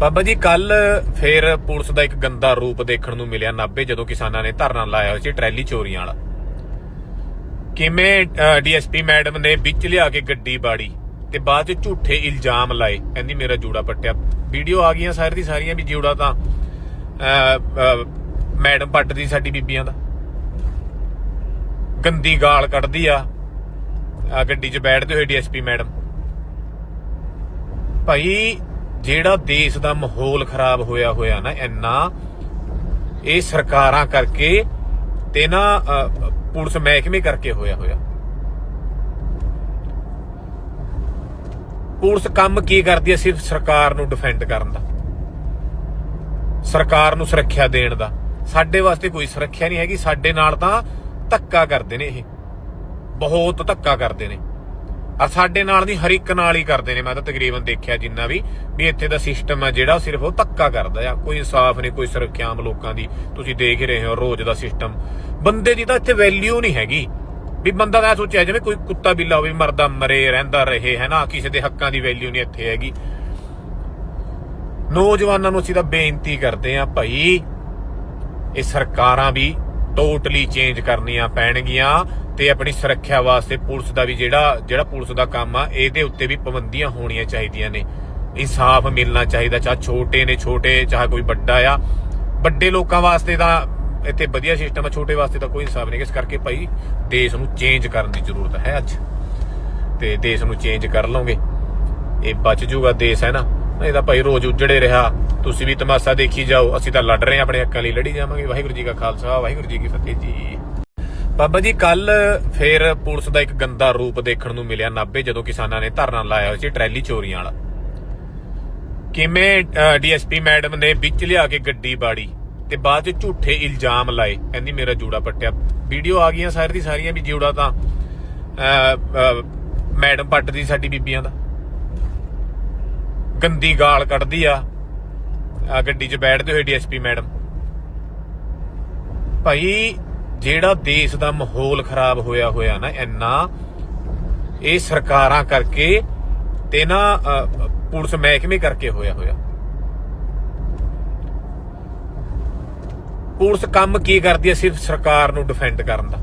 ਬਾਬਾ ਜੀ, ਕੱਲ ਫੇਰ ਪੁਲਿਸ ਦਾ ਇੱਕ ਗੰਦਾ ਰੂਪ ਦੇਖਣ ਨੂੰ ਮਿਲਿਆ ਨਾਭੇ, ਜਦੋਂ ਕਿਸਾਨਾਂ ਨੇ ਧਰਨਾ ਲਾਇਆ ਹੋਇਆ ਸੀ ਟਰੈਲੀ ਚੋਰੀਆਂ ਵਾਲਾ। ਕਿਵੇਂ ਡੀਐਸਪੀ ਮੈਡਮ ਨੇ ਵਿੱਚ ਲਿਆ ਕੇ ਗੱਡੀ ਬਾੜੀ ਤੇ ਬਾਅਦ ਚ ਝੂਠੇ ਇਲਜ਼ਾਮ ਲਾਏ? ਕਹਿੰਦੀ, ਮੇਰਾ ਜੂੜਾ ਪੱਟਿਆ। ਵੀਡੀਓ ਆ ਗਈਆਂ ਸਾਰੀ ਦੀ, ਸਾਰੀਆਂ ਵੀ ਜੂੜਾ ਤਾਂ ਮੈਡਮ ਪੱਟਦੀ ਸਾਡੀ ਬੀਬੀਆਂ ਦਾ। ਗੰਦੀ ਗਾਲ ਕੱਢਦੀ ਆ ਆ ਗੱਡੀ 'ਚ ਬੈਠਦੇ ਹੋਏ ਡੀਐਸਪੀ ਮੈਡਮ। ਭਾਈ ਜਿਹੜਾ ਦੇਸ਼ ਦਾ ਮਾਹੌਲ ਖਰਾਬ ਹੋਇਆ ਹੋਇਆ ਨਾ ਇੰਨਾ, ਇਹ ਸਰਕਾਰਾਂ ਕਰਕੇ ਤੇ ਨਾ ਪੁਲਿਸ ਮਹਿਕਮੇ ਕਰਕੇ ਹੋਇਆ ਹੋਇਆ। ਪੁਲਿਸ ਕੰਮ ਕੀ ਕਰਦੀ ਹੈ ਸਿਰਫ ਸਰਕਾਰ ਨੂੰ ਡਿਫੈਂਡ ਕਰਨ ਦਾ। ਸਰਕਾਰ ਨੂੰ ਸੁਰੱਖਿਆ ਦੇਣ ਦਾ। ਸਾਡੇ ਵਾਸਤੇ ਕੋਈ ਸੁਰੱਖਿਆ ਨਹੀਂ ਹੈਗੀ, ਸਾਡੇ ਨਾਲ ਤਾਂ ਧੱਕਾ ਕਰਦੇ ਨੇ ਇਹ। ਬਹੁਤ ਧੱਕਾ ਕਰਦੇ ਨੇ। ਆ ਸਾਡੇ ਨਾਲ ਦੀ ਹਰ ਇੱਕ ਨਾਲ ਹੀ ਕਰਦੇ ਨੇ। ਮੈਂ ਤਾਂ ਤਕਰੀਬਨ ਦੇਖਿਆ ਜਿੰਨਾ ਵੀ ਵੀ ਇੱਥੇ ਦਾ ਸਿਸਟਮ ਹੈ ਜਿਹੜਾ ਸਿਰਫ ਉਹ ਧੱਕਾ ਕਰਦਾ ਆ। ਕੋਈ ਇਨਸਾਫ ਨਹੀਂ, ਕੋਈ ਸੁਰੱਖਿਆ ਲੋਕਾਂ ਦੀ। ਤੁਸੀਂ ਦੇਖ ਰਹੇ ਹੋ ਰੋਜ਼ ਦਾ ਸਿਸਟਮ ਬੰਦੇ ਦੀ ਤਾਂ ਇੱਥੇ ਵੈਲਿਊ ਨਹੀਂ ਹੈਗੀ। ਵੀ ਬੰਦਾ ਤਾਂ ਇਹ ਸੋਚਿਆ ਜਿਵੇਂ ਕੋਈ ਕੁੱਤਾ ਬਿੱਲਾ ਹੋਵੇ ਮਰਦਾ, ਮਰੇ, ਰਹਿੰਦਾ, ਰਹੇ, ਹੈ ਨਾ? ਕਿਸੇ ਦੇ ਹੱਕਾਂ ਦੀ ਵੈਲਿਊ ਨਹੀਂ ਇੱਥੇ ਹੈਗੀ। ਨੌਜਵਾਨਾਂ ਨੂੰ ਅਸੀਂ ਤਾਂ ਬੇਨਤੀ ਕਰਦੇ ਆ ਭਾਈ, ਇਹ ਸਰਕਾਰਾਂ ਵੀ ਟੋਟਲੀ ਚੇਂਜ ਕਰਨੀਆਂ ਪੈਣਗੀਆਂ। ਤੇ ਆਪਣੀ ਸੁਰੱਖਿਆ ਵਾਸਤੇ ਪੁਲਿਸ ਦਾ ਵੀ ਜਿਹੜਾ ਜਿਹੜਾ ਪੁਲਿਸ ਦਾ ਕੰਮ ਆ, ਇਹਦੇ ਉੱਤੇ ਵੀ ਪਾਬੰਦੀਆਂ ਹੋਣੀਆਂ ਚਾਹੀਦੀਆਂ ਨੇ। ਇਨਸਾਫ ਮਿਲਣਾ ਚਾਹੀਦਾ, ਚਾਹ ਛੋਟੇ ਨੇ, ਛੋਟੇ, ਚਾਹ ਕੋਈ ਵੱਡਾ ਆ। ਵੱਡੇ ਲੋਕਾਂ ਵਾਸਤੇ ਤਾਂ ਇੱਥੇ ਵਧੀਆ ਸਿਸਟਮ ਆ, ਛੋਟੇ ਵਾਸਤੇ ਤਾਂ ਕੋਈ ਇਨਸਾਫ ਨਹੀਂ ਇਸ ਕਰਕੇ ਭਾਈ ਦੇਸ਼ ਨੂੰ ਚੇਂਜ ਕਰਨ ਦੀ ਜ਼ਰੂਰਤ ਹੈ ਅੱਜ। ਤੇ ਦੇਸ਼ ਨੂੰ ਚੇਂਜ ਕਰ ਲਓਗੇ। ਇਹ ਬਚ ਜੂਗਾ ਦੇਸ਼, ਹੈ ਨਾ? ਨਹੀਂ ਤਾਂ ਭਾਈ ਰੋਜ਼ ਉਜੜੇ ਰਿਹਾ। ਤੁਸੀਂ ਵੀ ਤਮਾਸ਼ਾ ਦੇਖੀ ਜਾਓ। ਅਸੀਂ ਤਾਂ ਲੜ ਰਹੇ ਹਾਂ, ਆਪਣੇ ਹੱਕਾਂ ਲਈ ਲੜੀ ਜਾਵਾਂਗੇ। ਵਾਹਿਗੁਰੂ ਜੀ ਕਾ ਖਾਲਸਾ, ਵਾਹਿਗੁਰੂ ਜੀ ਕੀ ਫਤਿਹ ਜੀ। ਬਾਬਾ ਜੀ ਕੱਲ ਫੇਰ ਪੁਲਿਸ ਦਾ ਇੱਕ ਗੰਦਾ ਰੂਪ ਦੇਖਣ ਨੂੰ ਮਿਲਿਆ ਨਾਭੇ ਜਦੋਂ ਕਿਸਾਨਾਂ ਨੇ ਧਰਨਾ ਲਾਇਆ ਹੋਇਆ ਸੀ ਟਰੈਲੀ ਚੋਰੀਆਂ ਵਾਲਾ। ਕਿਵੇਂ ਡੀਐਸਪੀ ਮੈਡਮ ਨੇ ਵਿੱਚ ਲਿਆ ਕੇ ਗੱਡੀ ਬਾੜੀ ਤੇ ਬਾਅਦ ਚ ਝੂਠੇ ਇਲਜ਼ਾਮ ਲਾਏ? ਕਹਿੰਦੀ ਮੇਰਾ ਜੂੜਾ ਪੱਟਿਆ। ਵੀਡੀਓ ਆ ਗਈਆਂ ਸਾਰੀ ਦੀ ਸਾਰੀਆਂ ਵੀ ਜੂੜਾ ਤਾਂ ਅਹ, ਮੈਡਮ ਪੱਟਦੀ ਸਾਡੀ ਬੀਬੀਆਂ ਦਾ। ਗੰਦੀ ਗਾਲ ਕੱਢਦੀ ਆ ਆ ਗੱਡੀ 'ਚ ਬੈਠਦੇ ਹੋਏ ਡੀਐਸਪੀ ਮੈਡਮ। ਭਾਈ ਜਿਹੜਾ ਦੇਸ਼ ਦਾ ਮਾਹੌਲ ਖਰਾਬ ਹੋਇਆ ਹੋਇਆ ਨਾ ਇੰਨਾ, ਇਹ ਸਰਕਾਰਾਂ ਕਰਕੇ ਤੇ ਨਾ ਪੁਲਿਸ ਮਹਿਕਮੇ ਕਰਕੇ ਹੋਇਆ ਹੋਇਆ। ਪੁਲਿਸ ਕੰਮ ਕੀ ਕਰਦੀ ਹੈ ਸਿਰਫ ਸਰਕਾਰ ਨੂੰ ਡਿਫੈਂਡ ਕਰਨ ਦਾ?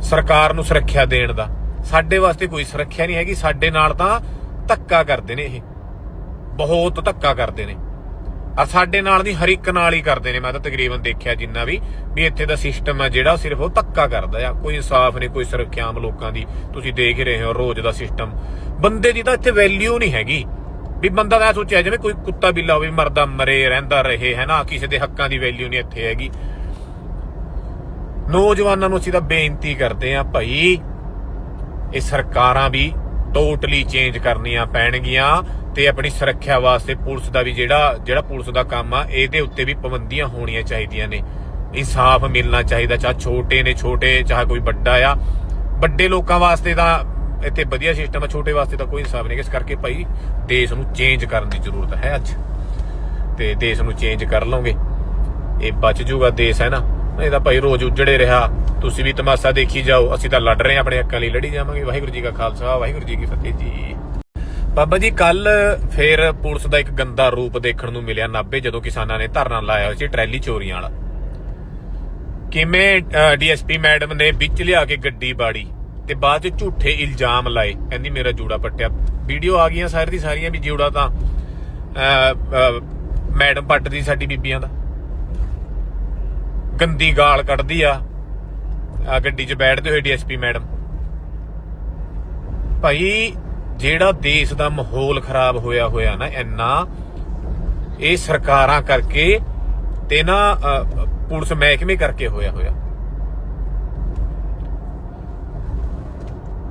ਸਰਕਾਰ ਨੂੰ ਸੁਰੱਖਿਆ ਦੇਣ ਦਾ। ਸਾਡੇ ਵਾਸਤੇ ਕੋਈ ਸੁਰੱਖਿਆ ਨਹੀਂ ਹੈਗੀ, ਸਾਡੇ ਨਾਲ ਤਾਂ ਧੱਕਾ ਕਰਦੇ ਨੇ ਇਹ। ਬਹੁਤ ਧੱਕਾ ਕਰਦੇ ਨੇ। ਆ, ਸਾਡੇ ਨਾਲ ਦੀ ਹਰ ਇੱਕ ਨਾਲ ਹੀ ਕਰਦੇ ਨੇ। ਮੈਂ ਤਾਂ ਤਕਰੀਬਨ ਦੇਖਿਆ ਜਿੰਨਾ ਵੀ ਵੀ ਇੱਥੇ ਦਾ ਸਿਸਟਮ ਹੈ ਜਿਹੜਾ ਸਿਰਫ ਉਹ ਧੱਕਾ ਕਰਦਾ ਆ। ਕੋਈ ਇਨਸਾਫ ਨਹੀਂ, ਕੋਈ ਸੁਰੱਖਿਆ ਲੋਕਾਂ ਦੀ। ਤੁਸੀਂ ਦੇਖ ਹੀ ਰਹੇ ਹੋ ਰੋਜ਼ ਦਾ ਸਿਸਟਮ ਬੰਦੇ ਦੀ ਤਾਂ ਇੱਥੇ ਵੈਲਿਊ ਨਹੀਂ ਹੈਗੀ। ਵੀ ਬੰਦਾ ਤਾਂ ਇਹ ਸੋਚਿਆ ਜਿਵੇਂ ਕੋਈ ਕੁੱਤਾ ਬਿੱਲਾ ਹੋਵੇ, ਮਰਦਾ ਮਰੇ, ਰਹਿੰਦਾ ਰਹੇ, ਹੈ ਨਾ? ਕਿਸੇ ਦੇ ਹੱਕਾਂ ਦੀ ਵੈਲਿਊ ਨਹੀਂ ਇੱਥੇ ਹੈਗੀ। ਨੌਜਵਾਨਾਂ ਨੂੰ ਅਸੀਂ ਤਾਂ ਬੇਨਤੀ ਕਰਦੇ ਆ ਭਾਈ, ਇਹ ਸਰਕਾਰਾਂ ਵੀ ਟੋਟਲੀ ਚੇਂਜ ਕਰਨੀਆਂ ਪੈਣਗੀਆਂ ਤੇ ਆਪਣੀ ਸੁਰੱਖਿਆ ਵਾਸਤੇ ਪੁਲਿਸ ਦਾ ਵੀ ਜਿਹੜਾ ਜਿਹੜਾ ਪੁਲਿਸ ਦਾ ਕੰਮ ਆ, ਇਹਦੇ ਉੱਤੇ ਵੀ ਪਾਬੰਦੀਆਂ ਹੋਣੀਆਂ ਚਾਹੀਦੀਆਂ ਨੇ। ਇਨਸਾਫ ਮਿਲਣਾ ਚਾਹੀਦਾ, ਚਾਹ ਛੋਟੇ ਨੇ ਛੋਟੇ, ਚਾਹ ਕੋਈ ਵੱਡਾ ਆ। ਵੱਡੇ ਲੋਕਾਂ ਵਾਸਤੇ ਤਾਂ ਇੱਥੇ ਵਧੀਆ ਸਿਸਟਮ ਆ, ਛੋਟੇ ਵਾਸਤੇ ਤਾਂ ਕੋਈ ਇਨਸਾਫ ਨਹੀਂ ਇਸ ਕਰਕੇ ਭਾਈ ਦੇਸ਼ ਨੂੰ ਚੇਂਜ ਕਰਨ ਦੀ ਜ਼ਰੂਰਤ ਹੈ ਅੱਜ। ਤੇ ਦੇਸ਼ ਨੂੰ ਚੇਂਜ ਕਰ ਲਓਗੇ। ਇਹ ਬਚ ਜੂਗਾ ਦੇਸ਼, ਹੈ ਨਾ? ਨਹੀਂ ਤਾਂ ਭਾਈ ਰੋਜ਼ ਉਜੜੇ ਰਿਹਾ। ਤੁਸੀਂ ਵੀ ਤਮਾਸ਼ਾ ਦੇਖੀ ਜਾਓ। ਅਸੀਂ ਤਾਂ ਲੜ ਰਹੇ ਹਾਂ ਆਪਣੇ ਹੱਕਾਂ ਲਈ। ਲੜੀ ਜਾਵਾਂਗੇ। ਵਾਹਿਗੁਰੂ ਜੀ ਕਾ ਖਾਲਸਾ, ਵਾਹਿਗੁਰੂ ਜੀ ਕੀ ਫਤਿਹ ਜੀ। ਬਾਬਾ ਜੀ ਕੱਲ ਫੇਰ ਪੁਲਿਸ ਦਾ ਇੱਕ ਗੰਦਾ ਰੂਪ ਦੇਖਣ ਨੂੰ ਮਿਲਿਆ ਨਾਭੇ, ਜਦੋਂ ਕਿਸਾਨਾਂ ਨੇ ਧਰਨਾ ਲਾਇਆ ਹੋਇਆ ਸੀ ਟਰੈਲੀ ਚੋਰੀਆਂ ਵਾਲਾ। ਕਿਵੇਂ ਡੀਐਸਪੀ ਮੈਡਮ ਨੇ ਵਿੱਚ ਲਿਆ ਕੇ ਗੱਡੀ ਬਾੜੀ ਤੇ ਬਾਅਦ ਚ ਝੂਠੇ ਇਲਜ਼ਾਮ ਲਾਏ। ਕਹਿੰਦੀ, ਮੇਰਾ ਜੂੜਾ ਪੱਟਿਆ। ਵੀਡੀਓ ਆ ਗਈਆਂ ਸਾਰੀ ਦੀ ਸਾਰੀਆਂ ਵੀ ਜੂੜਾ ਤਾਂ ਮੈਡਮ ਪੱਟਦੀ ਸਾਡੀ ਬੀਬੀਆਂ ਦਾ। ਗੰਦੀ ਗਾਲ ਕੱਢਦੀ ਆ। ਆ ਗੱਡੀ 'ਚ ਬੈਠਦੇ ਹੋਏ ਡੀਐਸਪੀ ਮੈਡਮ। ਭਾਈ, ਜਿਹੜਾ ਦੇਸ਼ ਦਾ ਮਾਹੌਲ ਖਰਾਬ ਹੋਇਆ ਹੋਇਆ ਨਾ ਇੰਨਾ, ਇਹ ਸਰਕਾਰਾਂ ਕਰਕੇ ਤੇ ਨਾ ਪੁਲਿਸ ਮਹਿਕਮੇ ਕਰਕੇ ਹੋਇਆ ਹੋਇਆ।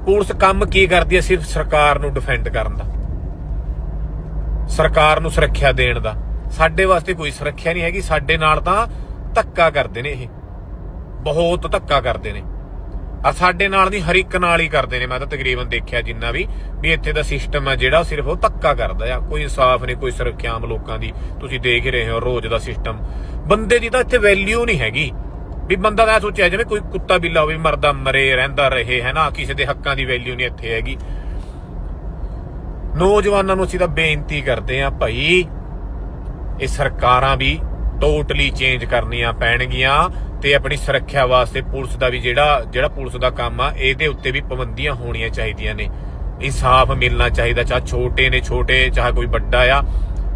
ਪੁਲਿਸ ਕੰਮ ਕੀ ਕਰਦੀ ਹੈ ਸਿਰਫ ਸਰਕਾਰ ਨੂੰ ਡਿਫੈਂਡ ਕਰਨ ਦਾ। ਸਰਕਾਰ ਨੂੰ ਸੁਰੱਖਿਆ ਦੇਣ ਦਾ। ਸਾਡੇ ਵਾਸਤੇ ਕੋਈ ਸੁਰੱਖਿਆ ਨਹੀਂ ਹੈਗੀ। ਸਾਡੇ ਨਾਲ ਤਾਂ ਧੱਕਾ ਕਰਦੇ ਨੇ ਇਹ। ਬਹੁਤ ਧੱਕਾ ਕਰਦੇ ਨੇ। ਆ ਸਾਡੇ ਨਾਲ ਨਹੀਂ ਹਰ ਇੱਕ ਨਾਲ ਹੀ ਕਰਦੇ ਨੇ। ਮੈਂ ਤਾਂ ਤਕਰੀਬਨ ਦੇਖਿਆ ਜਿੰਨਾ ਵੀ ਵੀ ਇੱਥੇ ਦਾ ਸਿਸਟਮ ਹੈ ਜਿਹੜਾ ਸਿਰਫ ਉਹ ਧੱਕਾ ਕਰਦਾ ਆ। ਕੋਈ ਇਨਸਾਫ ਨਹੀਂ, ਕੋਈ ਸੁਰੱਖਿਆ ਲੋਕਾਂ ਦੀ। ਤੁਸੀਂ ਦੇਖ ਹੀ ਰਹੇ ਹੋ ਰੋਜ਼ ਦਾ ਸਿਸਟਮ ਬੰਦੇ ਦੀ ਤਾਂ ਇੱਥੇ ਵੈਲਿਊ ਨਹੀਂ ਹੈਗੀ। ਵੀ ਬੰਦਾ ਤਾਂ ਇਹ ਸੋਚਿਆ ਜਿਵੇਂ, ਕੋਈ ਕੁੱਤਾ ਬਿੱਲਾ ਹੋਵੇ, ਮਰਦਾ ਮਰੇ, ਰਹਿੰਦਾ ਰਹੇ ਹੈ ਨਾ ਕਿਸੇ ਦੇ ਹੱਕਾਂ ਦੀ ਵੈਲਿਊ ਨਹੀਂ ਇੱਥੇ ਹੈਗੀ। ਨੌਜਵਾਨਾਂ ਨੂੰ ਅਸੀਂ ਤਾਂ ਬੇਨਤੀ ਕਰਦੇ ਆ ਭਾਈ, ਇਹ ਸਰਕਾਰਾਂ ਵੀ ਟੋਟਲੀ ਚੇਂਜ ਕਰਨੀਆਂ ਪੈਣਗੀਆਂ ਤੇ ਆਪਣੀ ਸੁਰੱਖਿਆ ਵਾਸਤੇ ਪੁਲਿਸ ਦਾ ਵੀ ਜਿਹੜਾ ਜਿਹੜਾ ਪੁਲਿਸ ਦਾ ਕੰਮ ਆ, ਇਹਦੇ ਉੱਤੇ ਵੀ ਪਾਬੰਦੀਆਂ ਹੋਣੀਆਂ ਚਾਹੀਦੀਆਂ ਨੇ। ਇਨਸਾਫ ਮਿਲਣਾ ਚਾਹੀਦਾ, ਚਾਹ ਛੋਟੇ ਨੇ ਛੋਟੇ, ਚਾਹ ਕੋਈ ਵੱਡਾ ਆ।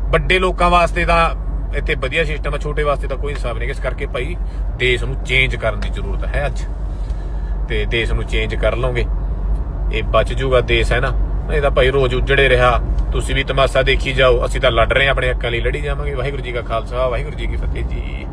ਵੱਡੇ ਲੋਕਾਂ ਵਾਸਤੇ ਤਾਂ ਇੱਥੇ ਵਧੀਆ ਸਿਸਟਮ ਆ, ਛੋਟੇ ਵਾਸਤੇ ਤਾਂ ਕੋਈ ਇਨਸਾਫ ਨਹੀਂ ਇਸ ਕਰਕੇ ਭਾਈ ਦੇਸ਼ ਨੂੰ ਚੇਂਜ ਕਰਨ ਦੀ ਜ਼ਰੂਰਤ ਹੈ ਅੱਜ। ਤੇ ਦੇਸ਼ ਨੂੰ ਚੇਂਜ ਕਰ ਲਓਗੇ। ਇਹ ਬਚ ਜੂਗਾ ਦੇਸ਼, ਹੈ ਨਾ? ਨਹੀਂ ਤਾਂ ਭਾਈ ਰੋਜ਼ ਉਜੜੇ ਰਿਹਾ। ਤੁਸੀਂ ਵੀ ਤਮਾਸ਼ਾ ਦੇਖੀ ਜਾਓ, ਅਸੀਂ ਤਾਂ ਲੜ ਰਹੇ ਹਾਂ, ਆਪਣੇ ਹੱਕਾਂ ਲਈ ਲੜੀ ਜਾਵਾਂਗੇ। ਵਾਹਿਗੁਰੂ ਜੀ ਕਾ ਖਾਲਸਾ, ਵਾਹਿਗੁਰੂ ਜੀ ਕੀ ਫਤਿਹ ਜੀ।